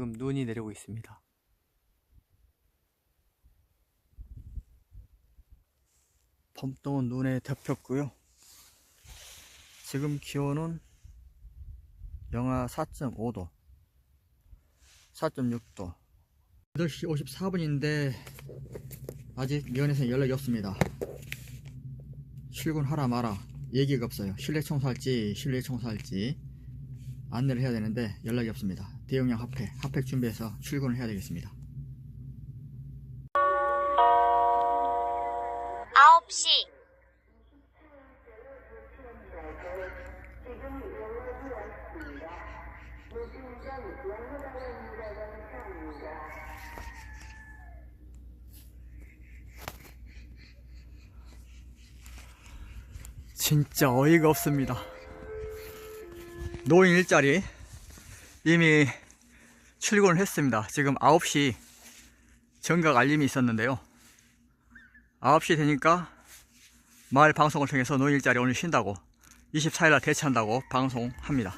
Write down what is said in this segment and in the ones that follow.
지금 눈이 내리고 있습니다. 범동은 눈에 덮였고요. 지금 기온은 영하 4.5도, 4.6도. 8시 54분인데 아직 면에서 연락이 없습니다. 출근하라 마라 얘기가 없어요. 실내 청소할지 실내 청소할지 안내를 해야 되는데 연락이 없습니다. 대용량 핫팩, 핫팩 준비해서 출근을 해야 되겠습니다. 9시 진짜 어이가 없습니다. 노인 일자리 이미 출근을 했습니다. 지금 9시 정각 알림이 있었는데요. 9시 되니까 마을 방송을 통해서 노인 일자리 오늘 쉰다고 24일날 대체한다고 방송합니다.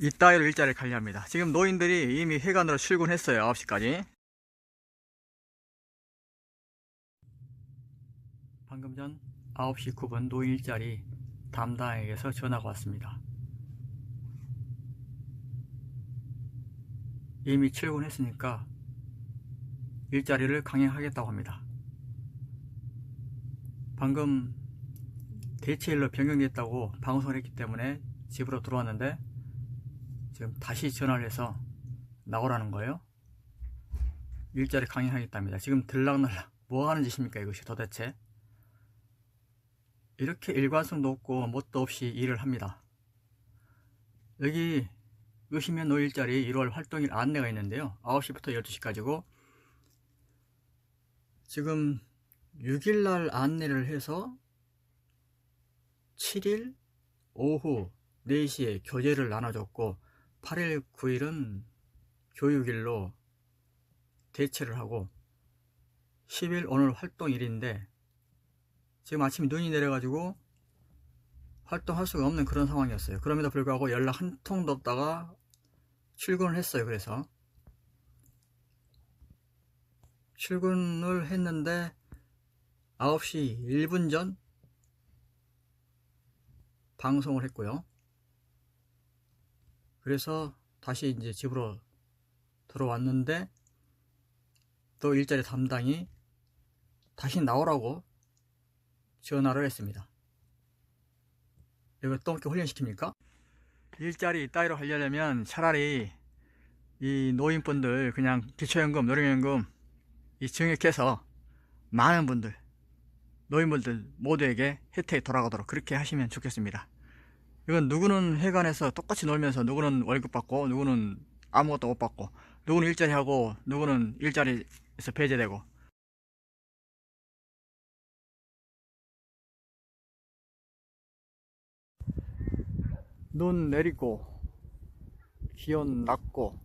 이따위로 일자리를 관리합니다. 지금 노인들이 이미 회관으로 출근했어요. 9시까지. 방금 전 9시 9분 노인 일자리 담당에게서 전화가 왔습니다. 이미 출근했으니까 일자리를 강행하겠다고 합니다. 방금 대체일로 변경됐다고 방송을 했기 때문에 집으로 들어왔는데 지금 다시 전화를 해서 나오라는 거예요. 일자리 강행하겠답니다. 지금 들락날락 뭐 하는 짓입니까 이것이 도대체? 이렇게 일관성도 없고 뭣도 없이 일을 합니다. 여기 의시면 노일자리 1월 활동일 안내가 있는데요. 9시부터 12시까지고 지금 6일날 안내를 해서 7일 오후 4시에 교재를 나눠줬고 8일 9일은 교육일로 대체를 하고 10일 오늘 활동일인데 지금 아침에 눈이 내려가지고 활동할 수가 없는 그런 상황이었어요. 그럼에도 불구하고 연락 한 통도 없다가 출근을 했어요. 그래서 출근을 했는데 9시 1분 전 방송을 했고요. 그래서 다시 이제 집으로 들어왔는데 또 일자리 담당이 다시 나오라고 전화를 했습니다. 또 이렇게 훈련시킵니까? 일자리 따위로 하려면 차라리 이 노인분들 그냥 기초연금, 노령연금 이 증액해서 많은 분들, 노인분들 모두에게 혜택이 돌아가도록 그렇게 하시면 좋겠습니다. 이건 누구는 회관에서 똑같이 놀면서 누구는 월급 받고 누구는 아무것도 못 받고 누구는 일자리 하고 누구는 일자리에서 배제되고 눈 내리고 기온 낮고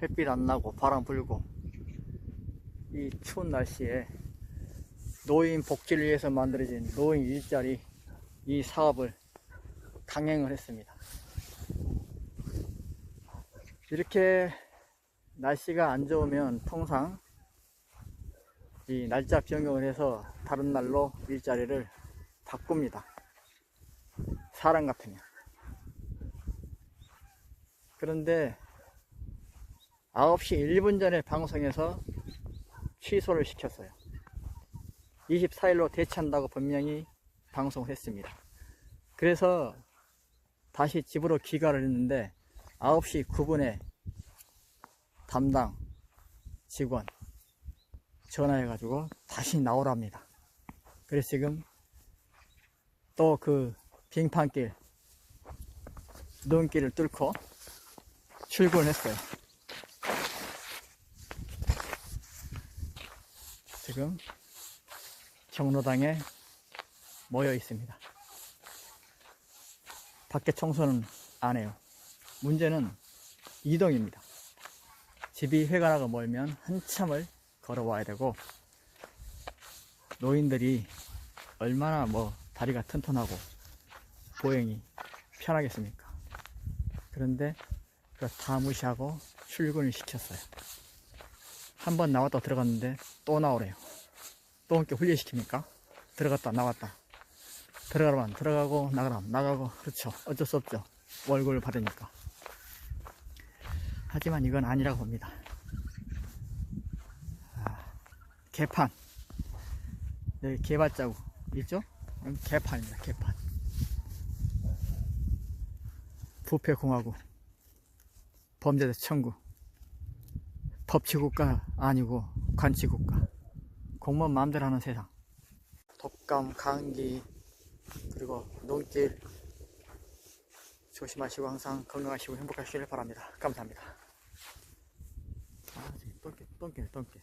햇빛 안 나고 바람 불고 이 추운 날씨에 노인 복지를 위해서 만들어진 노인 일자리 이 사업을 강행을 했습니다. 이렇게 날씨가 안 좋으면 통상 이 날짜 변경을 해서 다른 날로 일자리를 바꿉니다. 사람 같으면. 그런데 9시 1분 전에 방송에서 취소를 시켰어요. 24일로 대체한다고 분명히 방송을 했습니다. 그래서 다시 집으로 귀가를 했는데 9시 9분에 담당 직원 전화해가지고 다시 나오랍니다. 그래서 지금 또 그 빙판길 눈길을 뚫고 출근을 했어요. 지금 경로당에 모여 있습니다. 밖에 청소는 안 해요. 문제는 이동입니다. 집이 회관하고 멀면 한참을 걸어와야 되고 노인들이 얼마나 뭐 다리가 튼튼하고 보행이 편하겠습니까? 그런데 다 무시하고 출근을 시켰어요. 한 번 나왔다 들어갔는데 또 나오래요. 또 이렇게 훈련시킵니까? 들어갔다 나왔다. 들어가라면 들어가고 나가라면 나가고 그렇죠. 어쩔 수 없죠. 월급을 받으니까. 하지만 이건 아니라고 봅니다. 아, 개판. 여기 개발자국 있죠? 개판입니다. 개판. 부패공화국. 범죄자 청구. 법치국가 아니고 관치국가. 공무원 마음대로 하는 세상. 독감, 감기, 그리고 눈길 조심하시고 항상 건강하시고 행복하시길 바랍니다. 감사합니다. 아, 똥개, 똥개, 똥개.